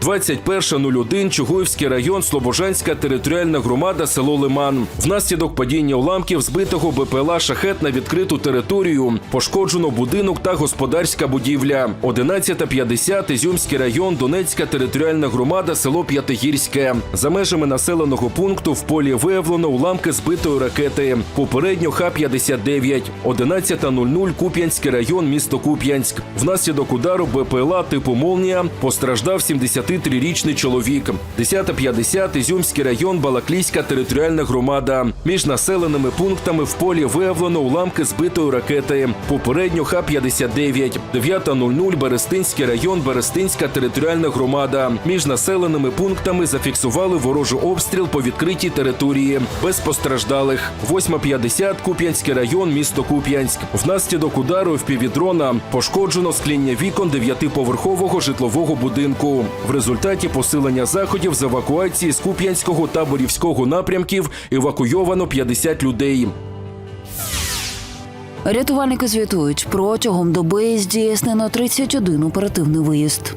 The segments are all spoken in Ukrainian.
21.01 Чугуївський район, Слобожанська територіальна громада, село Лиман. Внаслідок падіння уламків збитого БПЛА шахет на відкриту територію. Пошкоджено будинок та господарська будівля. 11.50 Ізюмський район, Донецька територіальна громада, село П'ятигірське. За межами населеного пункту в полі виявлено уламки збитої ракети. Попередньо Х-59. 11.00 Куп'янський район, місто Куп'янськ. Внаслідок удару БПЛА типу «Молнія» постраждав 73-річний чоловік. 10.50 Ізюмський район, Балаклійська територіальна громада. Між населеними пунктами в полі виявлено уламки збитої ракети. Попередньо Х-59. 9.00 Берестинський район, Берестинська територіальна громада. Між населеними пунктами зафіксували ворожий обстріл по відкритій території. Без постраждалих. 8.50 Куп'янський район, місто Куп'янськ. Внаслідок удару в півдрона пошкоджено скління вікон дев'ятиповерхового житлового будинку. В результаті посилення заходів з евакуації з Куп'янського та Борівського напрямків евакуйовано 50 людей. Рятувальники звітують, протягом доби здійснено 31 оперативний виїзд.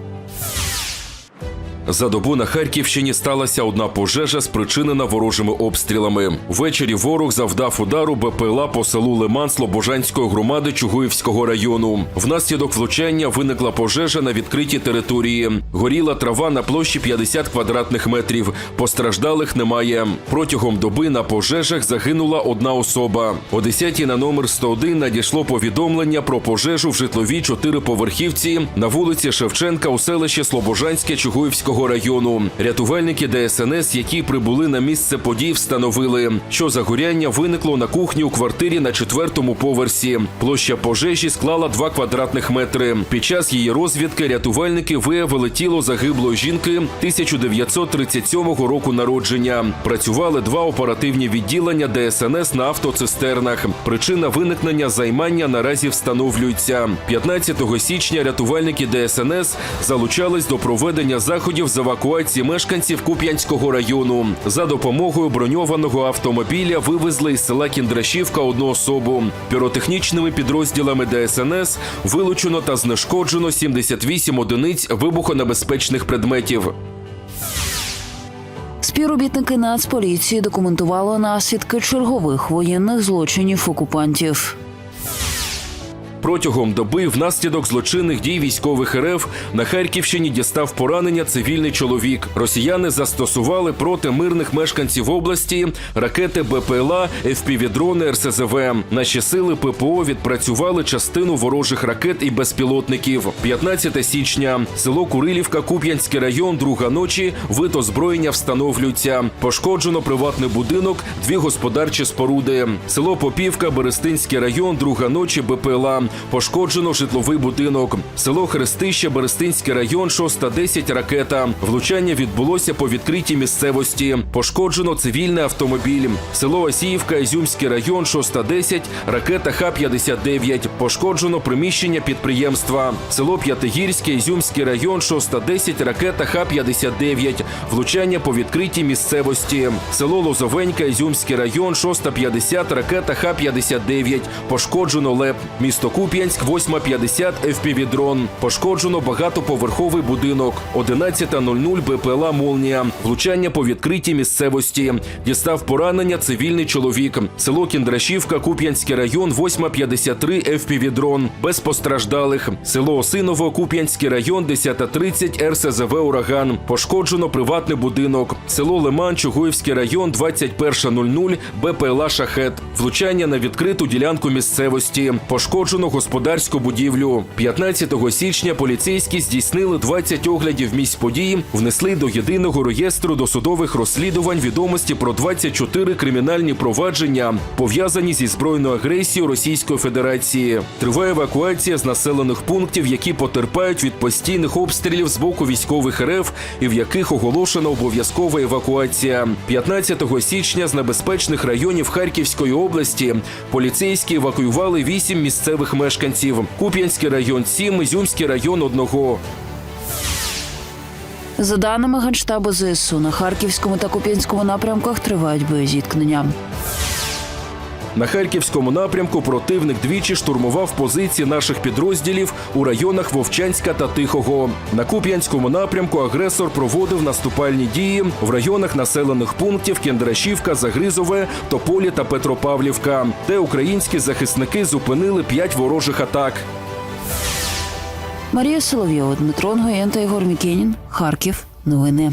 За добу на Харківщині сталася одна пожежа, спричинена ворожими обстрілами. Ввечері ворог завдав удару БПЛА по селу Лиман Слобожанської громади Чугуївського району. Внаслідок влучання виникла пожежа на відкритій території. Горіла трава на площі 50 квадратних метрів. Постраждалих немає. Протягом доби на пожежах загинула одна особа. О 10 на номер 101 надійшло повідомлення про пожежу в житловій чотириповерхівці на вулиці Шевченка у селищі Слобожанське Чугуївського району. Рятувальники ДСНС, які прибули на місце подій, встановили, що загоряння виникло на кухні у квартирі на четвертому поверсі. Площа пожежі склала 2 квадратних метри. Під час її розвідки рятувальники виявили тіло загиблої жінки 1937 року народження. Працювали два оперативні відділення ДСНС на автоцистернах. Причина виникнення займання наразі встановлюється. 15 січня рятувальники ДСНС залучались до проведення заходів з евакуації мешканців Куп'янського району. За допомогою броньованого автомобіля вивезли із села Кіндрашівка одну особу. Піротехнічними підрозділами ДСНС вилучено та знешкоджено 78 одиниць вибухонебезпечних предметів. Співробітники Нацполіції документували наслідки чергових воєнних злочинів окупантів. Протягом доби внаслідок злочинних дій військових РФ на Харківщині дістав поранення цивільний чоловік. Росіяни застосували проти мирних мешканців області ракети БПЛА, ФПВ-дрони, РСЗВ. Наші сили ППО відпрацювали частину ворожих ракет і безпілотників. 15 січня село Курилівка, Куп'янський район, друга ночі. Вид озброєння встановлюється. Пошкоджено приватний будинок, дві господарчі споруди. Село Попівка, Берестинський район, друга ночі, БПЛА. Пошкоджено житловий будинок. Село Хрестище, Берестинський район, 6.10 ракета. Влучання відбулося по відкритій місцевості. Пошкоджено цивільний автомобіль. Село Осіївка, Ізюмський район, 6.10, ракета Х-59. Пошкоджено приміщення підприємства. Село П'ятигірське, Ізюмський район, 6.10, ракета Х-59. Влучання по відкритій місцевості. Село Лозовенька, Ізюмський район, 6.50, ракета Х-59. Пошкоджено ЛЕП. Місто Куп'янськ, 8.50, FPV-дрон. Пошкоджено багатоповерховий будинок. 11.00 БПЛА «Молнія». Влучання по відкритій місцевості. Дістав поранення цивільний чоловік. Село Кіндрашівка, Куп'янський район, 8.53, FPV-дрон. Без постраждалих. Село Осиново, Куп'янський район, 10.30, РСЗВ «Ураган». Пошкоджено приватний будинок. Село Лиман, Чугуївський район, 21.00, БПЛА «Шахет». Влучання на відкриту ділянку місцевості. Пошкоджено господарську будівлю. 15 січня поліцейські здійснили 20 оглядів місць події, внесли до єдиного реєстру досудових розслідувань відомості про 24 кримінальні провадження, пов'язані зі збройною агресією Російської Федерації. Триває евакуація з населених пунктів, які потерпають від постійних обстрілів з боку військових РФ і в яких оголошена обов'язкова евакуація. 15 січня з небезпечних районів Харківської області поліцейські евакуювали 8 місцевих мешканців. Куп'янський район 7, Ізюмський район 1. За даними Генштабу ЗСУ, на Харківському та Куп'янському напрямках тривають боєзіткнення. На харківському напрямку противник двічі штурмував позиції наших підрозділів у районах Вовчанська та Тихого. На Куп'янському напрямку агресор проводив наступальні дії в районах населених пунктів Кендрашівка, Загризове, Тополі та Петропавлівка, де українські захисники зупинили п'ять ворожих атак. Марія Соловйова, Дмитро Нгоєн та Ігор Мікенін. Харків. Новини.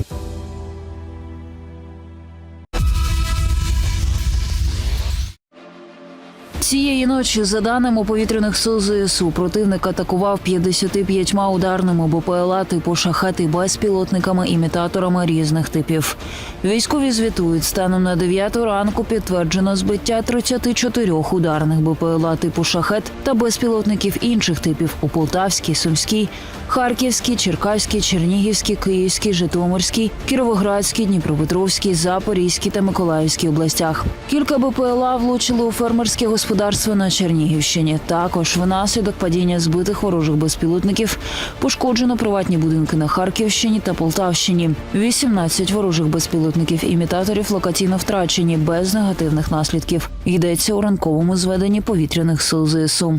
Цієї ночі, за даними повітряних сил ЗСУ, противник атакував 55 ударними БПЛА типу шахети безпілотниками імітаторами різних типів. Військові звітують, станом на 9 ранку підтверджено збиття 34 ударних БПЛА типу шахет та безпілотників інших типів у Полтавській, Сумській, Харківській, Черкаській, Чернігівській, Київській, Житомирській, Кіровоградській, Дніпропетровській, Запорізькій та Миколаївській областях. Кілька БПЛА влучили у фермерське господарство на Чернігівщині. Також внаслідок падіння збитих ворожих безпілотників пошкоджено приватні будинки на Харківщині та Полтавщині. 18 ворожих безпілотників імітаторів локаційно втрачені без негативних наслідків. Йдеться у ранковому зведенні повітряних сил ЗСУ.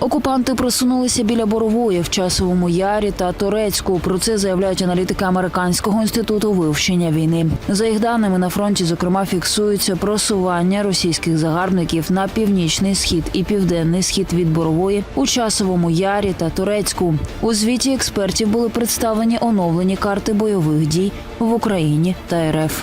Окупанти просунулися біля Борової в часовому ярі та Торецьку. Про це заявляють аналітики американського інституту вивчення війни. За їх даними на фронті, зокрема, фіксується просування російських загарбників на північний схід і південний схід від Борової у часовому ярі та Турецьку. У звіті експертів були представлені оновлені карти бойових дій в Україні та РФ.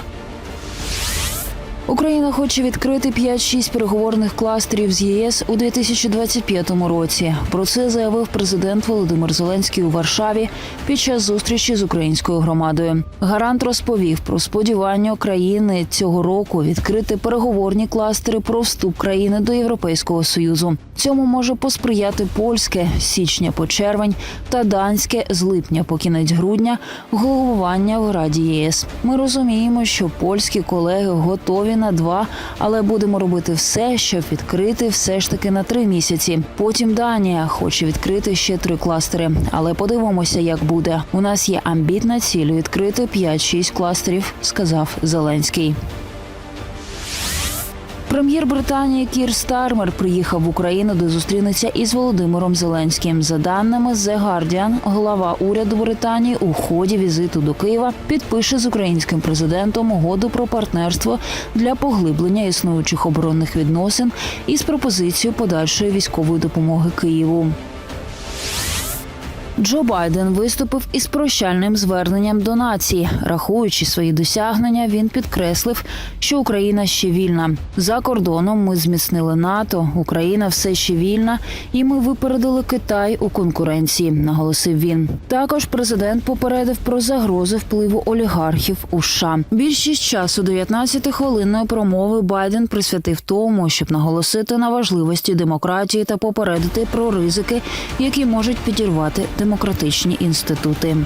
Україна хоче відкрити 5-6 переговорних кластерів з ЄС у 2025 році. Про це заявив президент Володимир Зеленський у Варшаві під час зустрічі з українською громадою. Гарант розповів про сподівання країни цього року відкрити переговорні кластери про вступ країни до Європейського союзу. Цьому може посприяти польське з січня по червень та данське з липня по кінець грудня головування в Раді ЄС. Ми розуміємо, що польські колеги готові на два, але будемо робити все, щоб відкрити все ж таки на три місяці. Потім Данія хоче відкрити ще три кластери. Але подивимося, як буде. У нас є амбітна ціль відкрити 5-6 кластерів, сказав Зеленський. Прем'єр Британії Кір Стармер приїхав в Україну, де зустрінеться із Володимиром Зеленським. За даними The Guardian, глава уряду Британії у ході візиту до Києва підпише з українським президентом угоду про партнерство для поглиблення існуючих оборонних відносин із пропозицією подальшої військової допомоги Києву. Джо Байден виступив із прощальним зверненням до нації. Рахуючи свої досягнення, він підкреслив, що Україна ще вільна. За кордоном ми зміцнили НАТО. Україна все ще вільна, і ми випередили Китай у конкуренції. Наголосив він. Також президент попередив про загрози впливу олігархів у США. Більшість часу 19-хвилинної промови Байден присвятив тому, щоб наголосити на важливості демократії та попередити про ризики, які можуть підірвати демократичні інститути.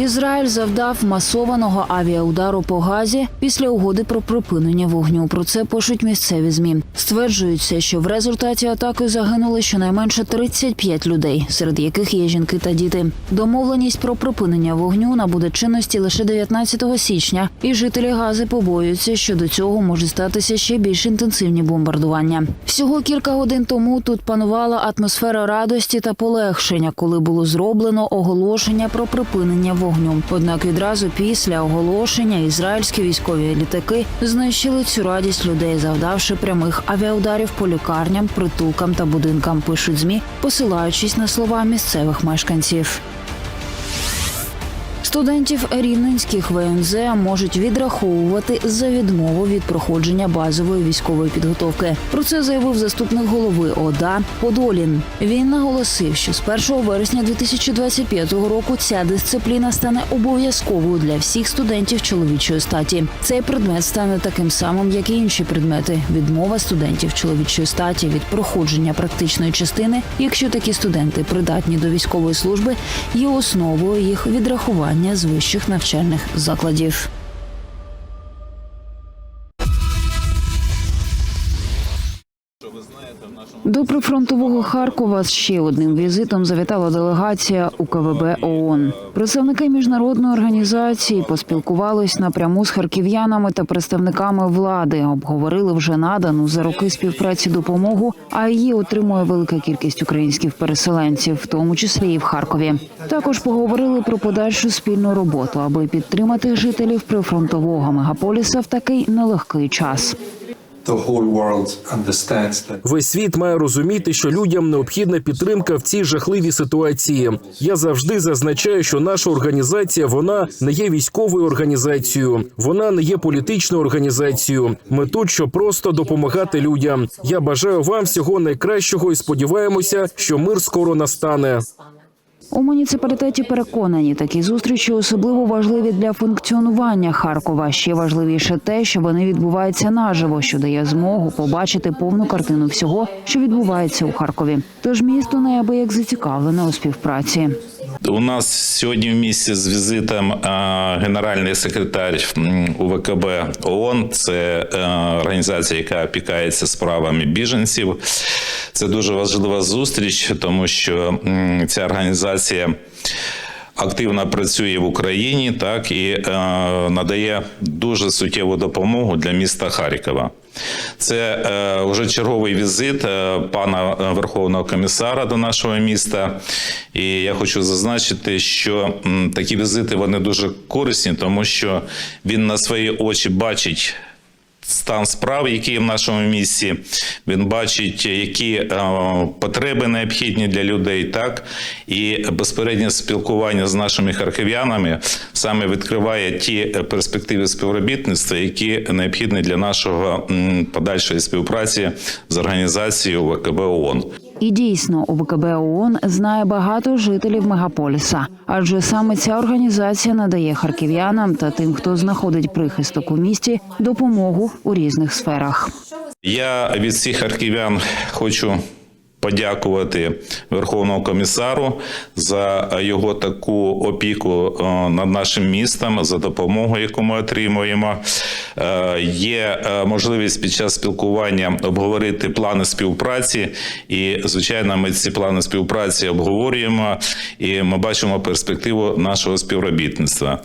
Ізраїль завдав масованого авіаудару по газі після угоди про припинення вогню. Про це пишуть місцеві змі. Стверджується, що в результаті атаки загинули щонайменше 35 людей, серед яких є жінки та діти. Домовленість про припинення вогню набуде чинності лише 19 січня, і жителі Гази побоюються, що до цього можуть статися ще більш інтенсивні бомбардування. Всього кілька годин тому тут панувала атмосфера радості та полегшення, коли було зроблено оголошення про припинення вогню. Однак відразу після оголошення ізраїльські військові літаки знищили цю радість людей, завдавши прямих авіаударів по лікарням, притулкам та будинкам. Пишуть змі, посилаючись на слова місцевих мешканців. Студентів рівненських ВНЗ можуть відраховувати за відмову від проходження базової військової підготовки. Про це заявив заступник голови ОДА Подолін. Він наголосив, що з 1 вересня 2025 року ця дисципліна стане обов'язковою для всіх студентів чоловічої статі. Цей предмет стане таким самим, як і інші предмети. Відмова студентів чоловічої статі від проходження практичної частини, якщо такі студенти придатні до військової служби, є основою їх відрахування навчання з вищих навчальних закладів. До прифронтового Харкова з ще одним візитом завітала делегація УКВБ ООН. Представники міжнародної організації поспілкувались напряму з харків'янами та представниками влади. Обговорили вже надану за роки співпраці допомогу, а її отримує велика кількість українських переселенців, в тому числі і в Харкові. Також поговорили про подальшу спільну роботу, аби підтримати жителів прифронтового мегаполіса в такий нелегкий час. Весь світ має розуміти, що людям необхідна підтримка в цій жахливій ситуації. Я завжди зазначаю, що наша організація вона не є військовою організацією, вона не є політичною організацією. Ми тут, щоб просто допомагати людям. Я бажаю вам всього найкращого і сподіваємося, що мир скоро настане. У муніципалітеті переконані, такі зустрічі особливо важливі для функціонування Харкова. Ще важливіше те, що вони відбуваються наживо, що дає змогу побачити повну картину всього, що відбувається у Харкові. Тож місто неабияк зацікавлене у співпраці. У нас сьогодні в місті з візитом е, генеральний секретар УВКБ ООН. Це е, організація, яка опікається справами біженців. Це дуже важлива зустріч, тому що ця організація. Активно працює в Україні, так і е, надає дуже суттєву допомогу для міста Харкова. Це е, вже черговий візит е, пана е, Верховного комісара до нашого міста. І я хочу зазначити, що м, такі візити вони дуже корисні, тому що він на свої очі бачить. Стан справ, які в нашому місті, він бачить, які е, потреби необхідні для людей, так і безпереднє спілкування з нашими харків'янами саме відкриває ті перспективи співробітництва, які необхідні для нашого м, подальшої співпраці з організацією ВКБ ООН. І дійсно, УВКБ ООН знає багато жителів мегаполіса, адже саме ця організація надає харків'янам та тим, хто знаходить прихисток у місті, допомогу у різних сферах. Я від всіх харків'ян хочу подякувати Верховному комісару за його таку опіку е, над нашим містом, за допомогу, яку ми отримуємо. Е, Є е, можливість під час спілкування обговорити плани співпраці, і звичайно, ми ці плани співпраці обговорюємо, і ми бачимо перспективу нашого співробітництва.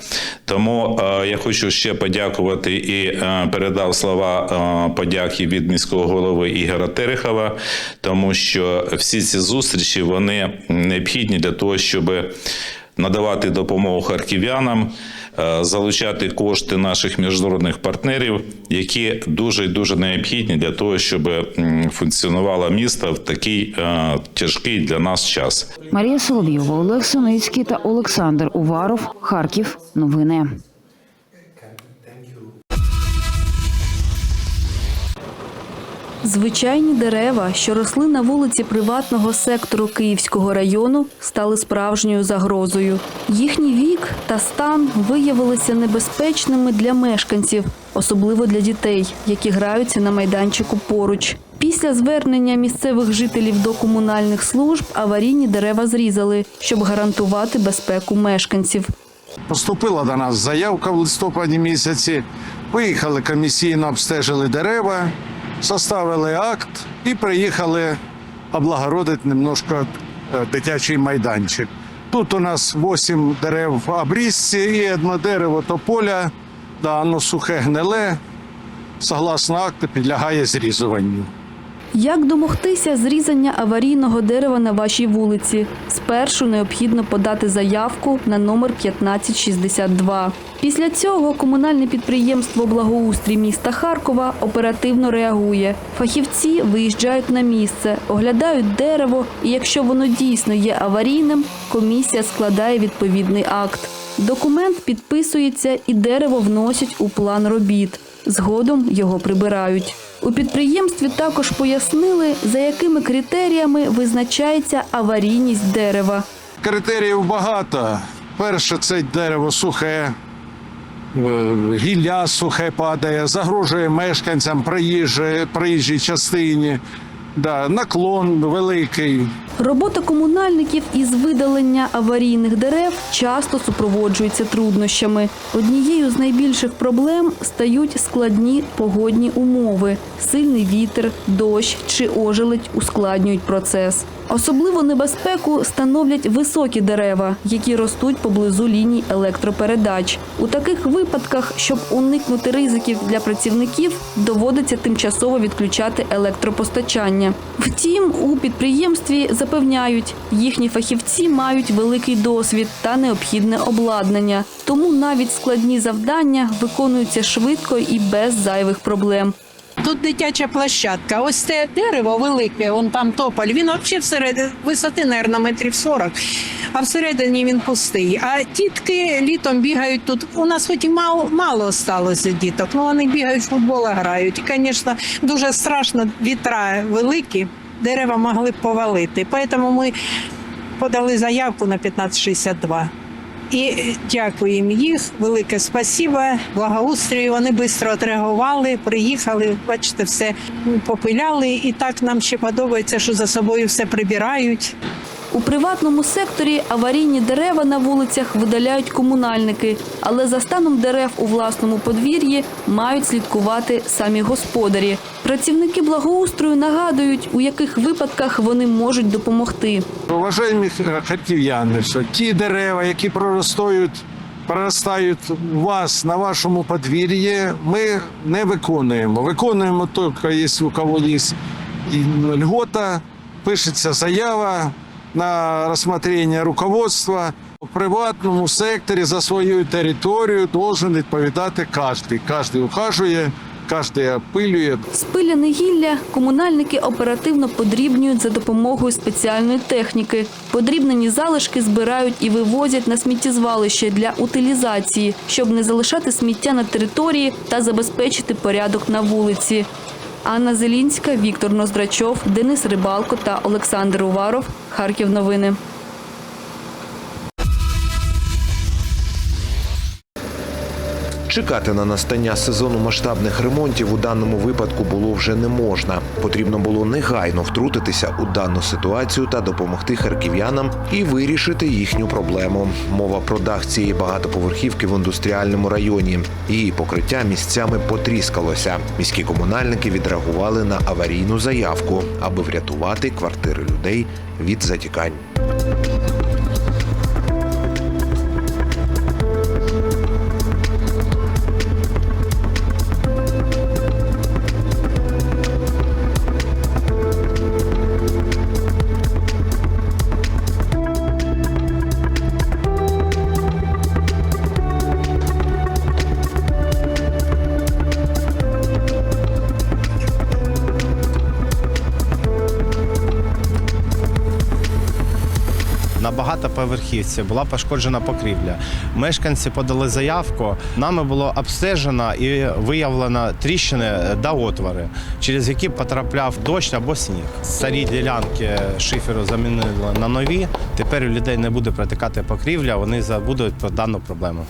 Тому я хочу ще подякувати і передав слова подяки від міського голови Ігора Терехова, тому що всі ці зустрічі вони необхідні для того, щоб надавати допомогу харків'янам, е, залучати кошти наших міжнародних партнерів, які дуже дуже необхідні для того, щоб функціонувало місто в такий е, тяжкий для нас час. Марія Соловйова, Олег Синицький та Олександр Уваров. Харків. Новини. Звичайні дерева, що росли на вулиці приватного сектору Київського району, стали справжньою загрозою. Їхній вік та стан виявилися небезпечними для мешканців, особливо для дітей, які граються на майданчику поруч. Після звернення місцевих жителів до комунальних служб аварійні дерева зрізали, щоб гарантувати безпеку мешканців. Поступила до нас заявка в листопаді місяці. Виїхали комісійно, обстежили дерева, составили акт і приїхали облагородити немножко е, дитячий майданчик. Тут у нас 8 дерев в обрізці і одне дерево тополя, да, воно сухе гниле, согласно акту, підлягає зрізуванню. Як домогтися зрізання аварійного дерева на вашій вулиці? Спершу необхідно подати заявку на номер 1562. Після цього комунальне підприємство Благоустрій міста Харкова оперативно реагує. Фахівці виїжджають на місце, оглядають дерево, і якщо воно дійсно є аварійним, комісія складає відповідний акт. Документ підписується і дерево вносять у план робіт. Згодом його прибирають. У підприємстві також пояснили, за якими критеріями визначається аварійність дерева. Критеріїв багато. Перше, це дерево сухе, е, гілля сухе падає, загрожує мешканцям приїжджій частині. Да, наклон великий. Робота комунальників із видалення аварійних дерев часто супроводжується труднощами. Однією з найбільших проблем стають складні погодні умови. Сильний вітер, дощ чи ожеледь ускладнюють процес. Особливу небезпеку становлять високі дерева, які ростуть поблизу ліній електропередач. У таких випадках, щоб уникнути ризиків для працівників, доводиться тимчасово відключати електропостачання. Втім, у підприємстві запевняють, їхні фахівці мають великий досвід та необхідне обладнання, тому навіть складні завдання виконуються швидко і без зайвих проблем. Тут дитяча площадка. Ось це дерево велике, он там тополь. Він взагалі всередині висоти, мабуть, метрів 40, а всередині він пустий. А тітки літом бігають тут. У нас хоч і мало, мало сталося діток, але вони бігають в футбол, грають. І, звісно, дуже страшно, вітра великі, дерева могли повалити. Тому ми подали заявку на 1562. І дякуємо їх. Велике спасіба, благоустрою. Вони швидко відреагували, приїхали. Бачите, все попиляли. І так нам ще подобається, що за собою все прибирають. У приватному секторі аварійні дерева на вулицях видаляють комунальники, але за станом дерев у власному подвір'ї мають слідкувати самі господарі. Працівники благоустрою нагадують, у яких випадках вони можуть допомогти. Уважаємо харків'яни, що ті дерева, які проростають, проростають у вас на вашому подвір'ї, ми не виконуємо. Виконуємо тільки, якщо у кого є льгота, пишеться заява на розгляд руководства. У приватному секторі за свою територію должен відповідати кожен. Кожен ухажує, кожен опилює. Спиляне гілля комунальники оперативно подрібнюють за допомогою спеціальної техніки. Подрібнені залишки збирають і вивозять на сміттєзвалище для утилізації, щоб не залишати сміття на території та забезпечити порядок на вулиці. Анна Зелінська, Віктор Ноздрачов, Денис Рибалко та Олександр Уваров. Харків новини. Чекати на настання сезону масштабних ремонтів у даному випадку було вже не можна. Потрібно було негайно втрутитися у дану ситуацію та допомогти харків'янам і вирішити їхню проблему. Мова про дах цієї багатоповерхівки в індустріальному районі. Її покриття місцями потріскалося. Міські комунальники відреагували на аварійну заявку, аби врятувати квартири людей від затікань. Багатоповерхівці була пошкоджена покрівля. Мешканці подали заявку. Нами було обстежено і виявлено тріщини та отвори, через які потрапляв дощ або сніг. Старі ділянки шиферу замінили на нові. Тепер у людей не буде протикати покрівля, вони забудуть про дану проблему.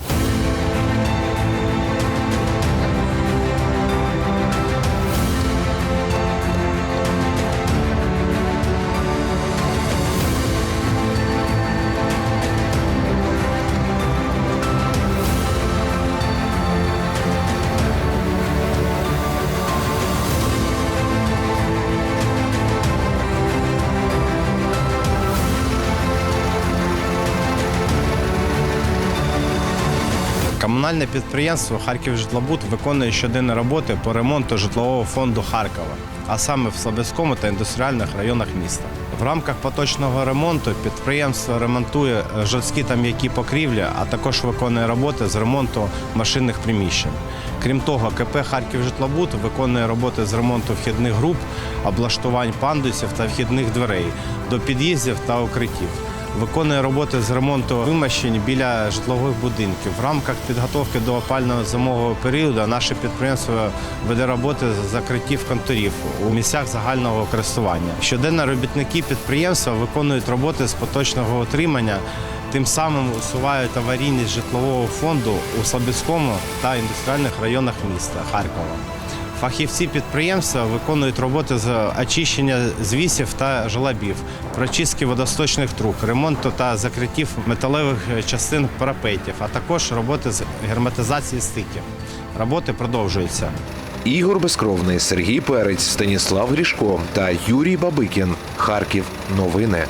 Комунальне підприємство Харків житлобуд виконує щоденні роботи по ремонту житлового фонду Харкова, а саме в Слобідському та індустріальних районах міста. В рамках поточного ремонту підприємство ремонтує жорсткі та м'які покрівлі, а також виконує роботи з ремонту машинних приміщень. Крім того, КП Харків житлобуд виконує роботи з ремонту вхідних груп, облаштувань пандусів та вхідних дверей до під'їздів та укриттів виконує роботи з ремонту вимощень біля житлових будинків. В рамках підготовки до опального зимового періоду наше підприємство веде роботи з закриттів конторів у місцях загального користування. Щоденно робітники підприємства виконують роботи з поточного утримання. Тим самим усувають аварійність житлового фонду у Слобідському та індустріальних районах міста Харкова. Фахівці підприємства виконують роботи з очищення звісів та желобів, прочистки водосточних труб, ремонту та закриттів металевих частин парапетів, а також роботи з герметизації стиків. Роботи продовжуються. Ігор Безкровний, Сергій Перець, Станіслав Грішко та Юрій Бабикін. Харків. Новини.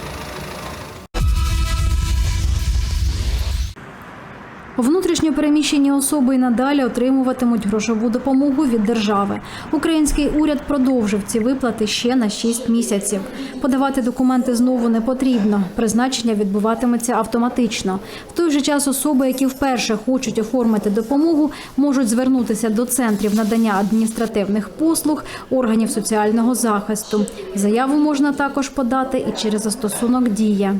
Внутрішньо переміщені особи і надалі отримуватимуть грошову допомогу від держави. Український уряд продовжив ці виплати ще на 6 місяців. Подавати документи знову не потрібно. Призначення відбуватиметься автоматично. В той же час особи, які вперше хочуть оформити допомогу, можуть звернутися до центрів надання адміністративних послуг, органів соціального захисту. Заяву можна також подати і через застосунок Дія.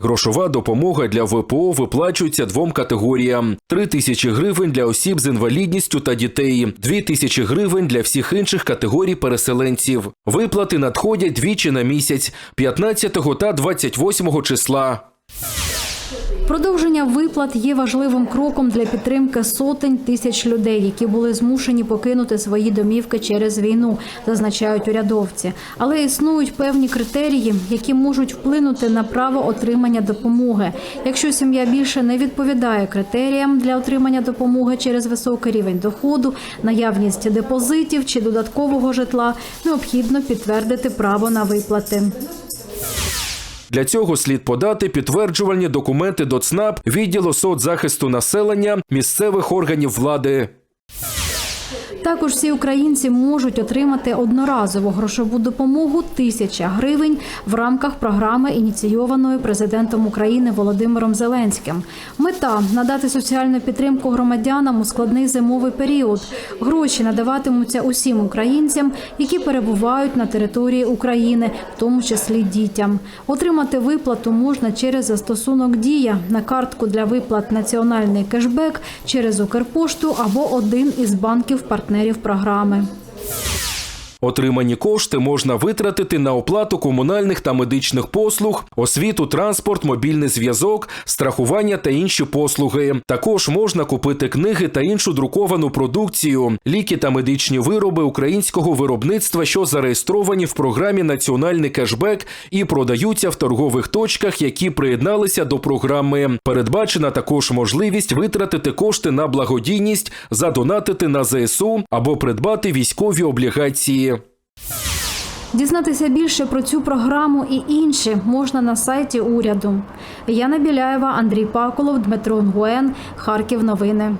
Грошова допомога для ВПО виплачується двом категоріям: 3 тисячі гривень для осіб з інвалідністю та дітей, 2 тисячі гривень для всіх інших категорій переселенців. Виплати надходять двічі на місяць 15 та 28 числа. Продовження виплат є важливим кроком для підтримки сотень тисяч людей, які були змушені покинути свої домівки через війну, зазначають урядовці. Але існують певні критерії, які можуть вплинути на право отримання допомоги. Якщо сім'я більше не відповідає критеріям для отримання допомоги через високий рівень доходу, наявність депозитів чи додаткового житла, необхідно підтвердити право на виплати. Для цього слід подати підтверджувальні документи до ЦНАП, відділу соцзахисту населення, місцевих органів влади. Також всі українці можуть отримати одноразову грошову допомогу тисяча гривень в рамках програми, ініційованої президентом України Володимиром Зеленським. Мета надати соціальну підтримку громадянам у складний зимовий період. Гроші надаватимуться усім українцям, які перебувають на території України, в тому числі дітям. Отримати виплату можна через застосунок Дія на картку для виплат Національний кешбек через Укрпошту або один із банків партнерів програми. Отримані кошти можна витратити на оплату комунальних та медичних послуг, освіту, транспорт, мобільний зв'язок, страхування та інші послуги. Також можна купити книги та іншу друковану продукцію, ліки та медичні вироби українського виробництва, що зареєстровані в програмі Національний кешбек і продаються в торгових точках, які приєдналися до програми. Передбачена також можливість витратити кошти на благодійність, задонатити на ЗСУ або придбати військові облігації. Дізнатися більше про цю програму і інші можна на сайті уряду. Яна Біляєва, Андрій Паколов, Дмитро Нгуен, Харків. Новини.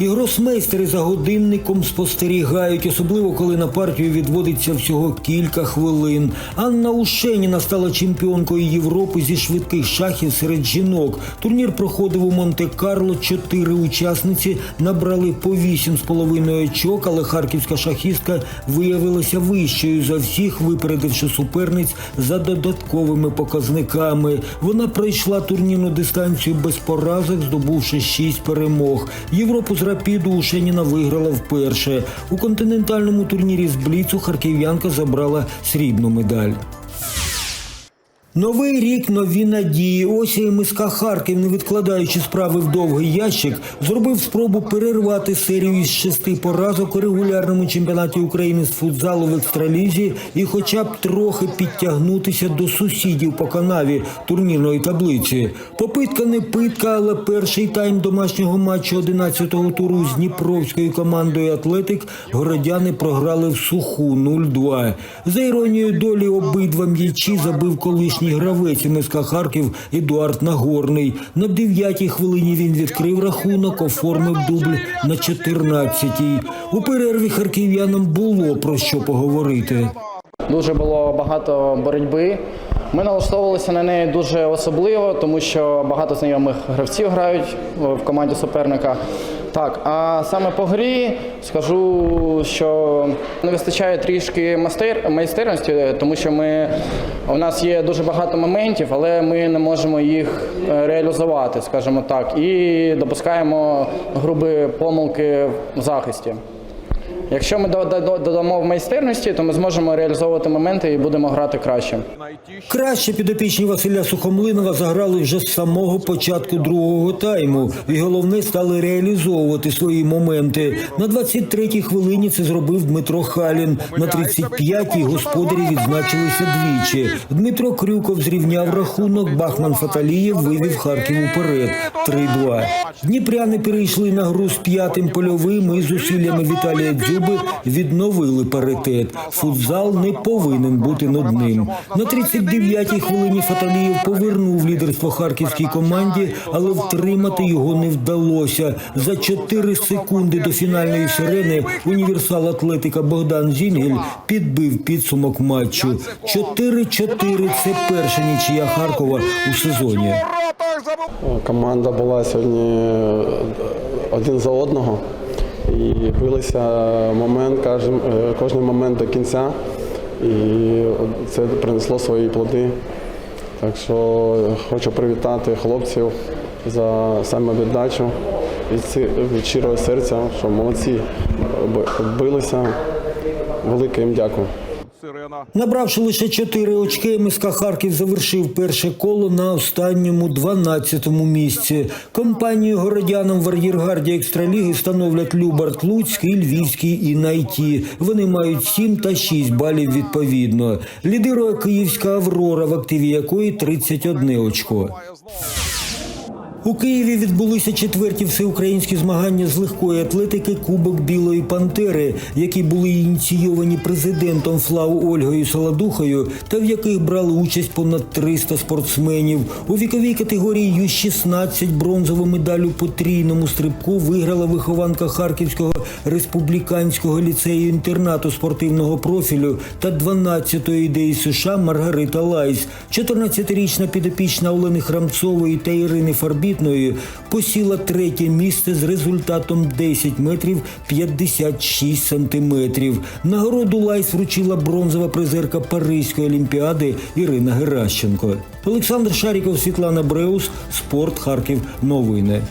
І гросмейстери за годинником спостерігають, особливо коли на партію відводиться всього кілька хвилин. Анна Ушеніна стала чемпіонкою Європи зі швидких шахів серед жінок. Турнір проходив у Монте-Карло. Чотири учасниці набрали по вісім з половиною очок, але харківська шахістка виявилася вищою за всіх, випередивши суперниць за додатковими показниками. Вона пройшла турнірну дистанцію без поразок, здобувши шість перемог. Європу з рапіду Ушеніна виграла вперше. У континентальному турнірі з Бліцу харків'янка забрала срібну медаль. Новий рік, нові надії. Ось і МСК Харків, не відкладаючи справи в довгий ящик, зробив спробу перервати серію із шести поразок у регулярному чемпіонаті України з футзалу в екстралізі і хоча б трохи підтягнутися до сусідів по канаві турнірної таблиці. Попитка не питка, але перший тайм домашнього матчу 11-го туру з Дніпровською командою Атлетик городяни програли в суху 0-2. За іронією долі обидва м'ячі забив колишній гравець МСК Харків Едуард Нагорний. На дев'ятій хвилині він відкрив рахунок, оформив дубль на 14-й. У перерві харків'янам було про що поговорити. Дуже було багато боротьби. Ми налаштовувалися на неї дуже особливо, тому що багато знайомих гравців грають в команді суперника. Так, а саме по грі скажу, що не вистачає трішки майстер, майстерності, тому що ми, у нас є дуже багато моментів, але ми не можемо їх е, реалізувати, скажімо так, і допускаємо грубі помилки в захисті. Якщо ми до- до- додамо в майстерності, то ми зможемо реалізовувати моменти і будемо грати краще. Краще підопічні Василя Сухомлинова заграли вже з самого початку другого тайму, і головне стали реалізовувати свої моменти. На 23-й хвилині це зробив Дмитро Халін. На 35-й господарі відзначилися двічі. Дмитро Крюков зрівняв рахунок. Бахман Фаталієв вивів Харків уперед. 3-2. Дніпряни перейшли на гру з п'ятим польовим і зусиллями Віталія Дзюби відновили паритет. Футзал не повинен бути над ним. На 39-й хвилині Фаталієв повернув лідерство харківській команді, але втримати його не вдалося. За 4 секунди до фінальної сирени універсал атлетика Богдан Зінгель підбив підсумок матчу. 4-4 – це перша нічия Харкова у сезоні. Команда була сьогодні один за одного і билися момент, е, кожен момент до кінця. І це принесло свої плоди. Так що хочу привітати хлопців за самовіддачу від, щирого серця, що молодці билися. Велике їм дякую. Набравши лише 4 очки, МСК Харків завершив перше коло на останньому 12-му місці. Компанію городянам в ар'єргарді екстраліги становлять Любарт Луцький, Львівський і Найті. Вони мають 7 та 6 балів відповідно. Лідирує київська Аврора, в активі якої 31 очко. У Києві відбулися четверті всеукраїнські змагання з легкої атлетики Кубок Білої Пантери, які були ініційовані президентом ФЛАУ Ольгою Солодухою, та в яких брали участь понад 300 спортсменів. У віковій категорії Ю-16 бронзову медаль у потрійному стрибку виграла вихованка Харківського республіканського ліцею інтернату спортивного профілю та 12-ї ідеї США Маргарита Лайс. 14-річна підопічна Олени Храмцової та Ірини Фарбітної посіла третє місце з результатом 10 метрів 56 сантиметрів. Нагороду Лайс вручила бронзова призерка Паризької олімпіади Ірина Геращенко. Олександр Шаріков, Світлана Бреус, Спорт Харків. Новини.